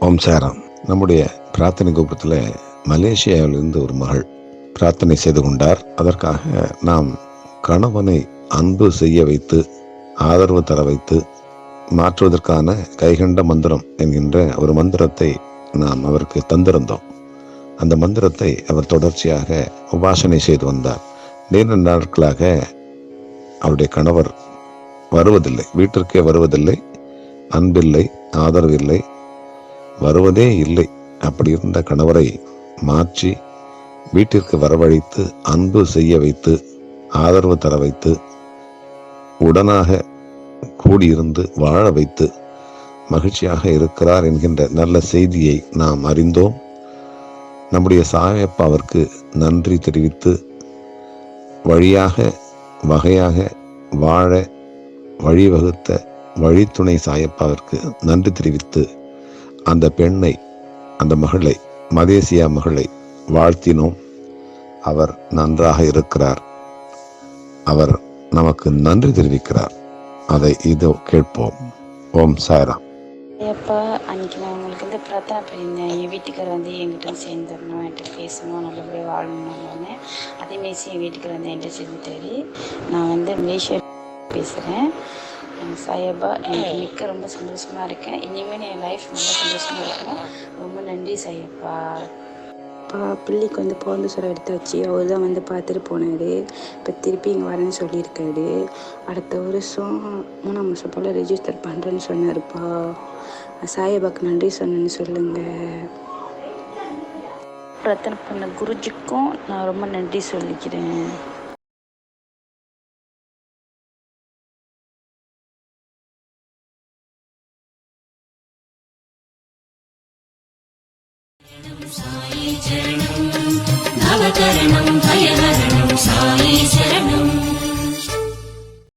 ஓம் சாராம். நம்முடைய பிரார்த்தனை கோபுரத்தில் மலேசியாவிலிருந்து ஒரு மகள் பிரார்த்தனை செய்து கொண்டார். அதற்காக நாம் கணவனை அன்பு செய்ய வைத்து ஆதரவு தர வைத்து மாற்றுவதற்கான கைகண்ட மந்திரம் என்கின்ற ஒரு மந்திரத்தை நாம் அவருக்கு தந்திருந்தோம். அந்த மந்திரத்தை அவர் தொடர்ச்சியாக உபாசனை செய்து வந்தார். நீண்ட நாட்களாக அவருடைய கணவர் வருவதில்லை வீட்டிற்கே வருவதில்லை அன்பில்லை ஆதரவு இல்லை வருவதே இல்லை. அப்படி இருந்த கணவரை மாற்றி வீட்டிற்கு வரவழைத்து அன்பு செய்ய வைத்து ஆதரவு தர வைத்து உடனாக கூடியிருந்து வாழ வைத்து மகிழ்ச்சியாக இருக்கிறார் என்கின்ற நல்ல செய்தியை நாம் அறிந்தோம். நம்முடைய சாயப்பாவிற்கு நன்றி தெரிவித்து வழியாக வகையாக வாழ வழிவகுத்த வழித்துணை சாயப்பாவிற்கு நன்றி தெரிவித்து அந்த பெண்ணை அந்த மகளை மலேசியா மகளை வாழ்த்தினோம். அவர் நன்றாக இருக்கிறார். அவர் நமக்கு நன்றி தெரிவிக்கிறார். அதை இதோ கேட்போம். ஓம் சாய்ராம். அப்பா அன்னைக்கு நான் உங்களுக்கு வந்து பிரார்த்தனை பண்ணியிருந்தேன். என் வீட்டுக்காரர் வந்து என்கிட்ட சேர்ந்துடணும். என்கிட்ட பேசணும். நல்லபடியாக வாழணும்னு அதேமாரி என் வீட்டுக்கார் வந்து என்கிட்ட சேர்ந்துட்டாரு. நான் வந்து மலேசியா பேசுகிறேன் சாயப்பா எனக்கு மிக்க ரொம்ப சந்தோஷமாக இருக்கேன். இனிமேல் என் லைஃப் ரொம்ப சந்தோஷமாக இருக்கும். ரொம்ப நன்றி சாயப்பா. பிள்ளைக்கு வந்து பிறந்த சொல்ல எடுத்தாச்சு. அவர் தான் வந்து பார்த்துட்டு போனார். இப்போ திருப்பி இங்கே வரேன்னு சொல்லியிருக்காரு. அடுத்த வருஷம் மூணாம் வருஷம் போல் ரெஜிஸ்டர் பண்ணுறேன்னு சொன்னார்ப்பா. சாயபாக்கு நன்றி சொன்னேன்னு சொல்லுங்கள் பிரார்த்தனை பண்ண குருஜிக்கும் நான் ரொம்ப நன்றி சொல்லிக்கிறேன். సాయి చరణం నవకరణం భయహరణం సాయి శరణం.